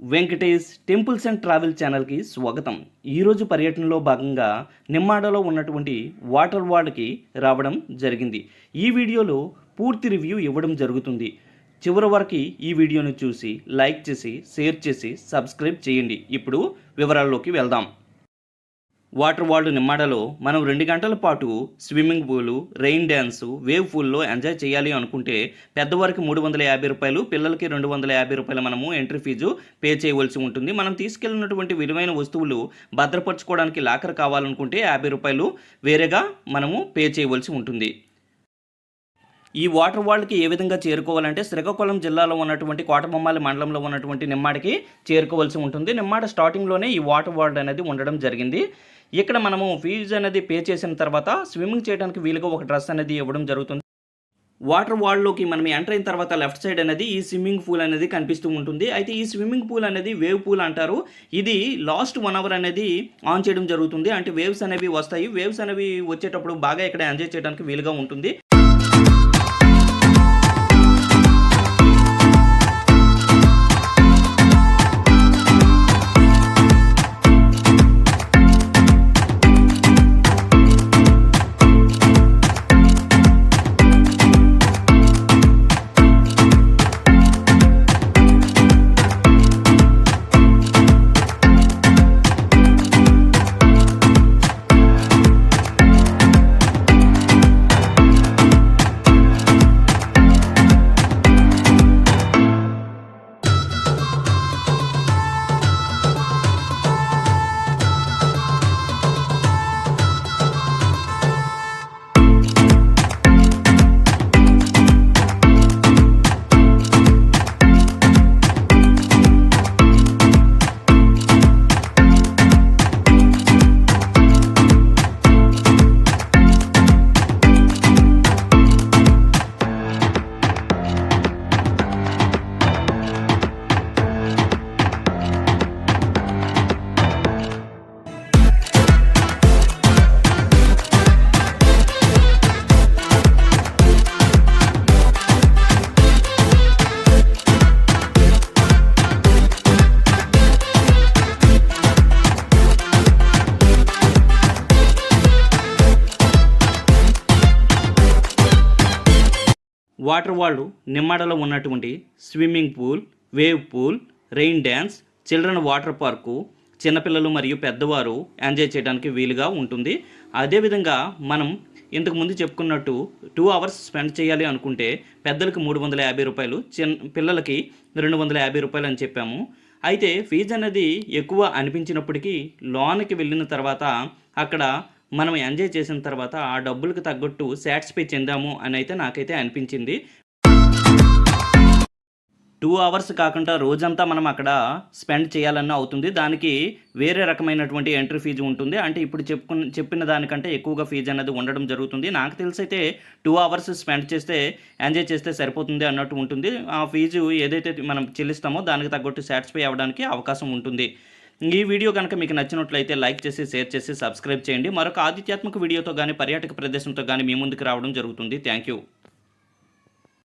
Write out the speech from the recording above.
Venkatesh temples and travel ఛానల్కి స్వాగతం. ఈరోజు పర్యటనలో భాగంగా నిమ్మాడలో ఉన్నటువంటి వాటర్ వార్డ్కి రావడం జరిగింది. ఈ వీడియోలో పూర్తి రివ్యూ ఇవ్వడం జరుగుతుంది. చివరి వరకు ఈ వీడియోను చూసి లైక్ చేసి షేర్ చేసి సబ్స్క్రైబ్ చేయండి. ఇప్పుడు వివరాల్లోకి వెళ్దాం. వాటర్ వరల్డ్ నిమ్మాడలో మనం రెండు గంటల పాటు swimming pool rain dance wave పూల్లో ఎంజాయ్ చేయాలి అనుకుంటే పెద్దవారికి మూడు వందల యాభై రూపాయలు పిల్లలకి రెండు వందల యాభై రూపాయలు మనము ఎంట్రీ ఫీజు పే చేయవలసి ఉంటుంది. మనం తీసుకెళ్ళినటువంటి విలువైన వస్తువులు భద్రపరచుకోవడానికి లాకర్ కావాలనుకుంటే యాభై రూపాయలు వేరేగా మనము పే చేయవలసి ఉంటుంది. ఈ వాటర్ వాల్కి ఏ విధంగా చేరుకోవాలంటే శ్రీకాకుళం జిల్లాలో ఉన్నటువంటి కోటబొమ్మాలి మండలంలో ఉన్నటువంటి నిమ్మాడికి చేరుకోవాల్సి ఉంటుంది. నిమ్మాడ స్టార్టింగ్లోనే ఈ వాటర్ వాల్డ్ అనేది ఉండడం జరిగింది. ఇక్కడ మనము ఫీజు అనేది పే చేసిన తర్వాత స్విమ్మింగ్ చేయడానికి వీలుగా ఒక డ్రెస్ అనేది ఇవ్వడం జరుగుతుంది. వాటర్ వాల్లోకి మనం ఎంటర్ అయిన తర్వాత లెఫ్ట్ సైడ్ అనేది ఈ స్విమ్మింగ్ పూల్ అనేది కనిపిస్తూ ఉంటుంది. అయితే ఈ స్విమ్మింగ్ పూల్ అనేది వేవ్ పూల్ అంటారు. ఇది లాస్ట్ వన్ అవర్ అనేది ఆన్ చేయడం జరుగుతుంది. అంటే వేవ్స్ అనేవి వస్తాయి. వేవ్స్ అనేవి వచ్చేటప్పుడు బాగా ఇక్కడ ఎంజాయ్ చేయడానికి వీలుగా ఉంటుంది. వాటర్ వాళ్ళు నిమ్మాడలో ఉన్నటువంటి swimming pool wave pool rain dance children water park చిన్నపిల్లలు మరియు పెద్దవారు ఎంజాయ్ చేయడానికి వీలుగా ఉంటుంది. అదేవిధంగా మనం ఇంతకుముందు చెప్పుకున్నట్టు టూ అవర్స్ స్పెండ్ చేయాలి అనుకుంటే పెద్దలకి మూడు వందల యాభై రూపాయలు చిన్న పిల్లలకి రెండు వందల యాభై రూపాయలు అని చెప్పాము. అయితే ఫీజు అనేది ఎక్కువ అనిపించినప్పటికీ లోనికి వెళ్ళిన తర్వాత అక్కడ మనం ఎంజాయ్ చేసిన తర్వాత ఆ డబ్బులకు తగ్గట్టు సాటిస్ఫై చెందాము అని అయితే నాకైతే అనిపించింది. టూ అవర్స్ కాకుండా రోజంతా మనం అక్కడ స్పెండ్ చేయాలన్న అవుతుంది. దానికి వేరే రకమైనటువంటి ఎంట్రీ ఫీజు ఉంటుంది. అంటే ఇప్పుడు చెప్పుకున్న చెప్పిన దానికంటే ఎక్కువగా ఫీజు అనేది ఉండడం జరుగుతుంది. నాకు తెలిసి అయితే టూ అవర్స్ స్పెండ్ చేస్తే ఎంజాయ్ చేస్తే సరిపోతుంది అన్నట్టు ఉంటుంది. ఆ ఫీజు ఏదైతే మనం చెల్లిస్తామో దానికి తగ్గట్టు సాటిస్ఫై అవ్వడానికి అవకాశం ఉంటుంది. ఈ వీడియో కనుక మీకు నచ్చినట్లయితే లైక్ చేసి షేర్ చేసి సబ్స్క్రైబ్ చేయండి. మరొక ఆధ్యాత్మిక వీడియోతో కానీ పర్యాటక ప్రదేశంతో కానీ మీ ముందుకు రావడం జరుగుతుంది. Thank you.